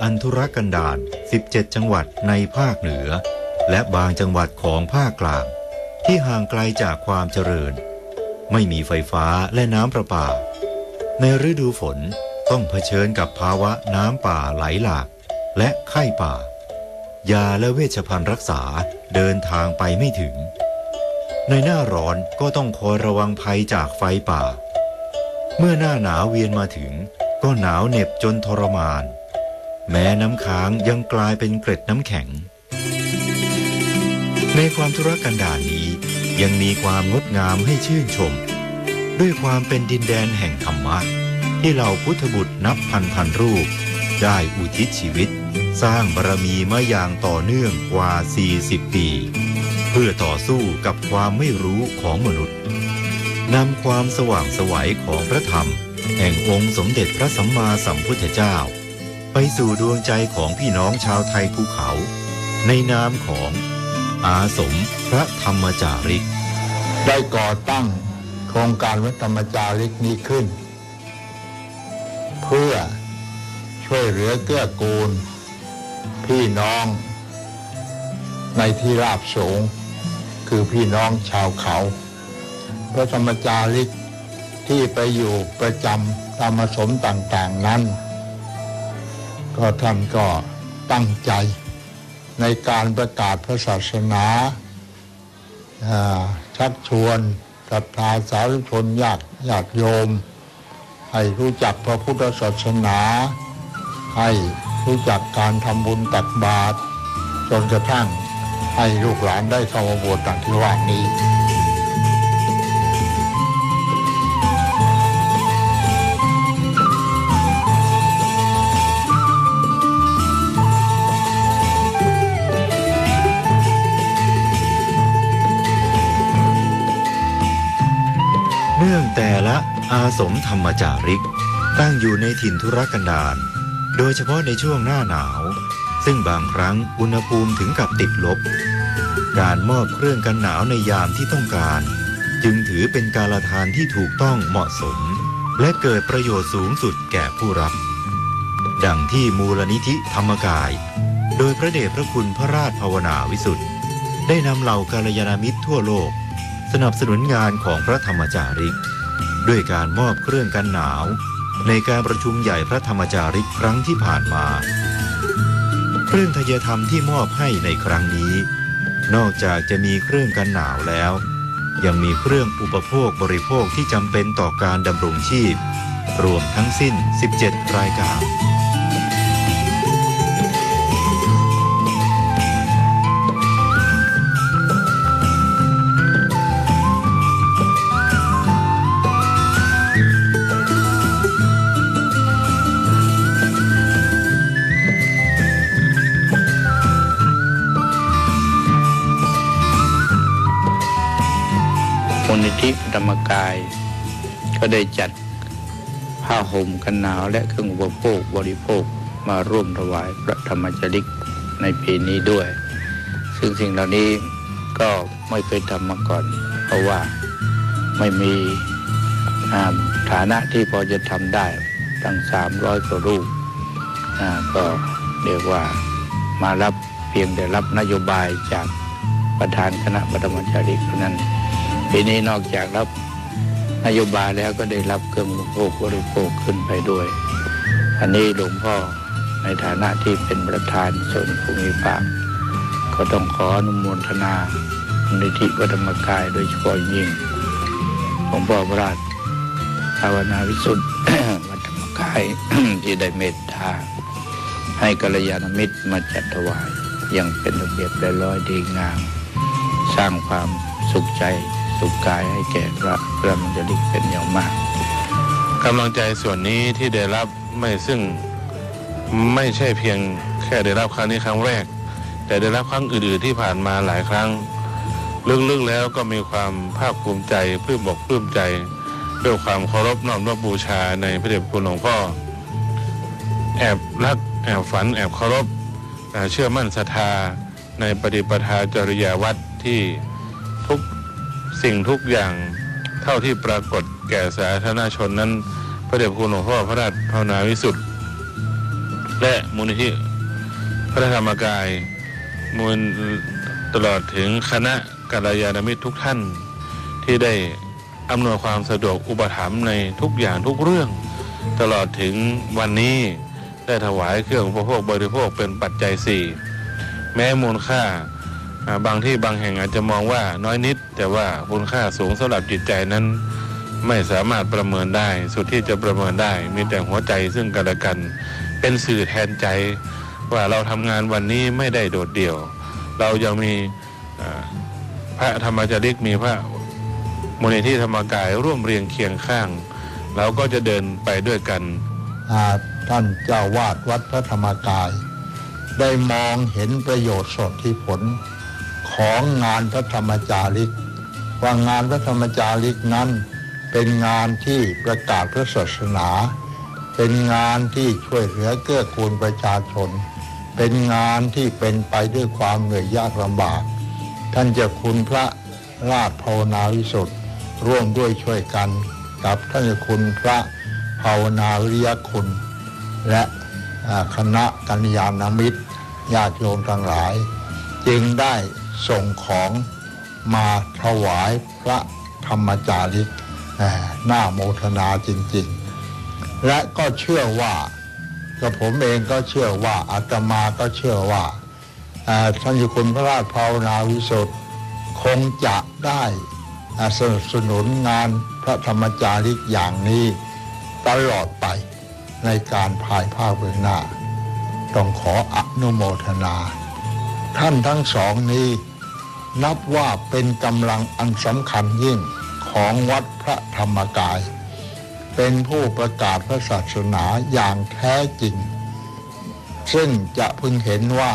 อันธุรกันดาร17 จังหวัดในภาคเหนือ และบางจังหวัดของภาคกลาง ที่ห่างไกลจากความเจริญ ไม่มีไฟฟ้าและน้ำประปา ในฤดูฝนต้องเผชิญกับภาวะน้ำป่าไหลหลาก และไข้ป่า ยาและเวชภัณฑ์รักษาเดินทางไปไม่ถึง ในหน้าร้อนก็ต้องคอยระวังภัยจากไฟป่า เมื่อหน้าหนาวเวียนมาถึงก็หนาวเหน็บจนทรมาน แม้น้ำค้างยังกลายเป็นเกล็ดน้ำแข็ง ในความทุรกันดารนี้ยังมีความงดงามให้ชื่นชม ด้วยความเป็นดินแดนแห่งธรรมะ ที่เหล่าพุทธบุตรนับพันพันรูป ได้อุทิศชีวิต สร้างบารมีมาอย่างต่อเนื่องกว่า 40 ปี เพื่อต่อสู้กับความไม่รู้ของมนุษย์นำความสว่างสวัยของพระธรรม แห่งองค์สมเด็จพระสัมมาสัมพุทธเจ้า ไปสู่ดวงใจของพี่น้องชาวไทยภูเขา ในนามของอาสมพระธรรมจาริก ได้ก่อตั้งโครงการวัดธรรมจาริกนี้ขึ้น เพื่อช่วยเหลือเกื้อกูล พี่น้อง ในที่ราบสูง คือพี่น้องชาวเขา พระธรรมจาริกที่ไปอยู่ประจำตามสมต่างๆนั้น ก็ท่านก็ตั้งใจในการประกาศพระศาสนาชักชวนศรัทธาสาธุชนญาติญาติโยม ให้รู้จักพระพุทธศาสนา ให้รู้จักการทำบุญตักบาตรจนกระทั่งให้ลูกหลานได้เข้ามาบวชดังที่ว่านี้ เนื่องแต่ละอาสมธรรมจาริก ตั้งอยู่ในถิ่นธุรกันดารโดยเฉพาะในช่วงหน้าหนาว ซึ่งบางครั้งอุณหภูมิถึงกับติดลบ การมอบเครื่องกันหนาวในยามที่ต้องการ จึงถือเป็นการละทานที่ถูกต้องเหมาะสม และเกิดประโยชน์สูงสุดแก่ผู้รับ ดังที่มูลนิธิธรรมกาย โดยพระเดชพระคุณพระราชภาวนาวิสุทธ์ได้นำเหล่ากาลยานามิตรทั่วโลก สนับสนุนงานของพระธรรมจาริก ด้วยการมอบเครื่องกันหนาว ในการประชุมใหญ่พระธรรมจาริกครั้งที่ผ่านมา เครื่องทยธรรมที่มอบให้ในครั้งนี้ นอกจากจะมีเครื่องกันหนาวแล้ว ยังมีเครื่องอุปโภคบริโภคที่จำเป็นต่อการดำรงชีพ รวมทั้งสิ้น 17 รายการ กาย ก็ได้จัดผ้าห่มกันหนาวและเครื่องอุปโภคบริโภคมาร่วมถวายพระธรรมจริกในปีนี้ด้วย ซึ่งสิ่งเหล่านี้ก็ไม่เคยทำมาก่อน เพราะว่าไม่มีฐานะที่พอจะทำได้ตั้งสามร้อยกว่ารูปก็เรียกว่ามารับเพียงแต่รับนโยบายจากประธานคณะปฐมจาริกเท่านั้นปีนี้นอกจากรับ นโยบายแล้วก็ได้รับเครื่องอุปโภคบริโภคขึ้นไปด้วย อันนี้หลวงพ่อในฐานะที่เป็นประธานส่วนภูมิภาคก็ต้องขออนุโมทนามูลนิธิวัดธรรมกายโดยเฉพาะยิ่งหลวงพ่อพระราชภาวนาวิสุทธิ์วัดธรรมกายที่ได้เมตตาให้กัลยาณมิตรมาจัดถวายอย่างเป็นระเบียบเรียบร้อยดีงาม สร้างความสุขใจสุขกายให้แก่พระ พระมัญจลิกเป็นอย่างมากกำลังใจส่วนนี้ที่ได้รับไม่ซึ่งไม่ใช่เพียงแค่ได้รับครั้งนี้ครั้งแรก แต่ได้รับครั้งอื่นๆที่ผ่านมาหลายครั้งลึกๆแล้วก็มีความภาคภูมิใจปลื้มบอกปลื้มใจ ด้วยความเคารพน้อมรับบูชาในพระเดชพระคุณหลวงพ่อแอบรักแอบฝันแอบเคารพเชื่อมั่นศรัทธาในปฏิปทาจริยาวัดที่ทุกสิ่งทุกอย่าง เท่าที่ปรากฏแก่สาธารณชนนั้น พระเดชพระคุณหลวงพ่อพระราชภาวนาวิสุทธิ์และมูลนิธิพระธรรมกายมูลตลอดถึงคณะกัลยาณมิตรทุกท่าน ที่ได้อำนวยความสะดวกอุปถัมภ์ในทุกอย่างทุกเรื่อง ตลอดถึงวันนี้ได้ถวายเครื่องอุปโภคบริโภคเป็นปัจจัยสี่แม้มูลค่า บางที่บางแห่งอาจจะมองว่าน้อยนิด แต่ว่าคุณค่าสูงสำหรับจิตใจนั้น ไม่สามารถประเมินได้ สุดที่จะประเมินได้ มีแต่หัวใจซึ่งกันและกัน เป็นสื่อแทนใจ ว่าเราทำงานวันนี้ไม่ได้โดดเดี่ยว เรายังมีพระธรรมจาริกมีพระมูลนิธิธรรมกายร่วมเรียงเคียงข้าง เราก็จะเดินไปด้วยกันท่านเจ้าวาดวัดพระธรรมกาย ได้มองเห็นประโยชน์สดที่ผล ของงานพระธรรมจาริก ว่างานพระธรรมจาริกนั้น เป็นงานที่ประกาศพระศาสนา เป็นงานที่ช่วยเหลือเกื้อกูลประชาชน เป็นงานที่เป็นไปด้วยความเหนื่อยยากลำบาก ท่านจะคุณพระราชภาวนาวิสุทธ์ร่วมด้วยช่วยกันกับท่านจ้าคุณพระภาวนาวิริยคุณ และคณะกัญญาณมิตรญาติโยมทั้งหลาย จึงได้ ส่งของมาถวายพระธรรมจาริกหน่าโมทนาจริง ๆ และก็เชื่อว่ากับผมเองก็เชื่อว่าอาตมาก็เชื่อว่าท่านยู่คุณพระราชภาวนาวิสุทธิ์คงจะได้สนับสนุนงานพระธรรมจาริกอย่างนี้ตลอดไปในการภายภาคเบื้องหน้า ต้องขออนุโมทนา ท่านทั้งสองนี้ นับว่าเป็นกำลังอันสำคัญยิ่งของวัดพระธรรมกาย เป็นผู้ประกาศพระศาสนาอย่างแท้จริง ซึ่งจะพึงเห็นว่า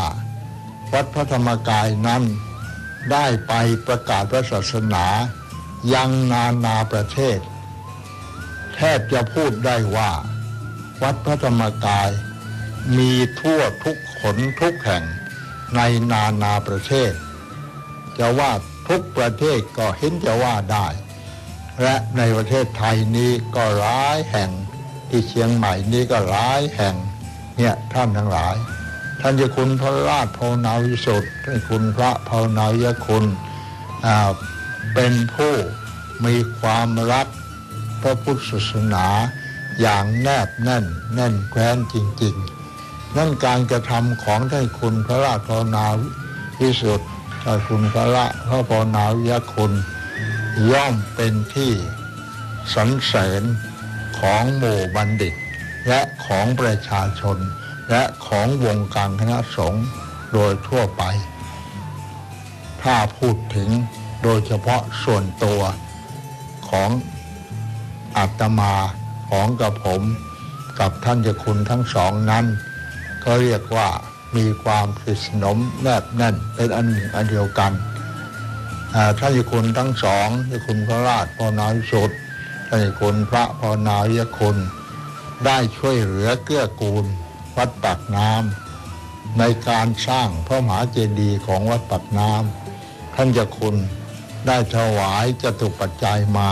วัดพระธรรมกายนั้น ได้ไปประกาศพระศาสนา ยังนานาประเทศ แทบจะพูดได้ว่า วัดพระธรรมกาย มีทั่วทุกขนทุกแห่งในนานาประเทศ จะว่าทุกประเทศก็เห็นจะว่าได้ และในประเทศไทยนี้ก็หลายแห่งที่เชียงใหม่นี้ก็หลายแห่งเนี่ยท่านทั้งหลาย ท่านเจะคุณพระราชภาวนาวิสุทธิ์ท่านคุณพระภาวนาวิยคุณเป็นผู้มีความรักพระพุทธศาสนาอย่างแนบแน่นแน่นแคว้นจริง ๆ นั่นการกระทำของท่านคุณพระราชภาวนาวิสุทธิ์ คุณพระพระภาวนาวิยคุณย่อมเป็นที่สรรเสริญของหมู่บัณฑิต และของประชาชน และของวงการคณะสงฆ์โดยทั่วไป ถ้าพูดถึงโดยเฉพาะส่วนตัวของอาตมาของกับผม กับท่านเจ้าคุณทั้งสองนั้น ก็เรียกว่า มีความสนิทสนมแนบแน่นเป็นอันหนึ่งอันเดียวกันอ่าท่านเจคุณทั้งสองเจคุณพระราชภาวนาวิสุทธิ์ท่านเจคุณพระภาวนาวิยคุณได้ช่วยเหลือเกื้อกูลวัดปากน้ำในการสร้างพระมหาเจดีย์ของวัดปากน้ำท่านเจคุณได้ถวายจตุปัจจัยมา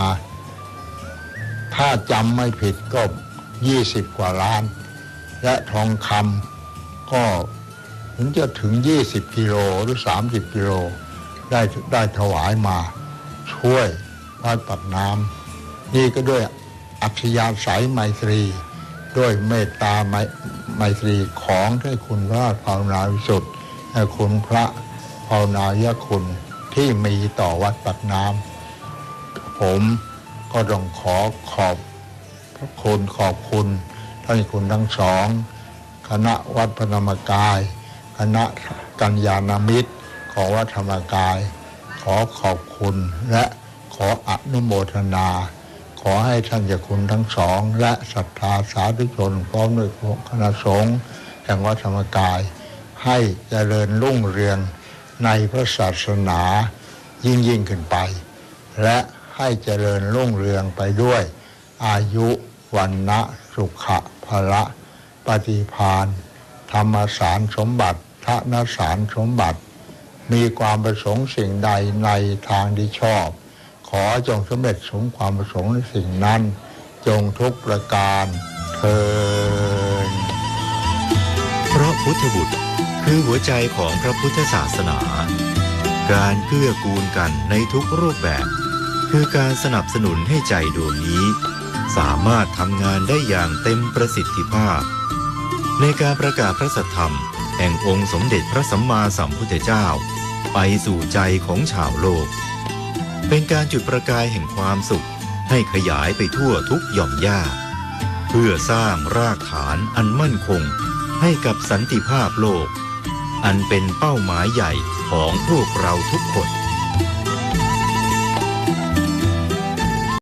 ถ้าจำไม่ผิดก็20กว่าล้าน และทองคำก็ ถึงจะถึง 20 กิโลหรือ 30 กิโลได้ได้ถวายมา ช่วยวัดปากน้ำนี่ก็ด้วยอัธยาศัยไมตรี ด้วยเมตตาไมไมตรีของท่านคุณพระภาวนาวิสุทธิ์คุณพระภาวนายคุณที่มีต่อวัดปากน้ำผมก็ต้องขอขอบพระคุณขอบคุณท่านคุณทั้งสอง คณะวัดพระธรรมกาย คณะกัญญาณมิตร ของวัดธรรมกาย ขอขอบคุณและขออนุโมทนา ขอให้ท่านเจ้าคุณทั้งสอง และศรัทธาสาธุชนพร้อมด้วยคณะสงฆ์แห่งวัดธรรมกาย ให้เจริญรุ่งเรืองในพระศาสนายิ่งยิ่งขึ้นไป และให้เจริญรุ่งเรืองไปด้วย อายุวันนะสุขะพละปฏิพานธรรมสารสมบัติ ทนสารสมบัติ มีความประสงค์สิ่งใดในทางที่ชอบ ขอจงสำเร็จสมความประสงค์ในสิ่งนั้น จงทุกประการเทินพุทธบุตรคือหัวใจของพระพุทธศาสนา การเกื้อกูลกันในทุกรูปแบบ คือการสนับสนุนให้ใจดวงนี้ สามารถทำงานได้อย่างเต็มประสิทธิภาพ ในการประกาศพระสัทธรรม แห่งองค์สมเด็จพระสัมมาสัมพุทธเจ้า ไปสู่ใจของชาวโลก เป็นการจุดประกายแห่งความสุขให้ขยายไปทั่วทุกหย่อมหญ้า เพื่อสร้างรากฐานอันมั่นคงให้กับสันติภาพโลก อันเป็นเป้าหมายใหญ่ของพวกเราทุกคน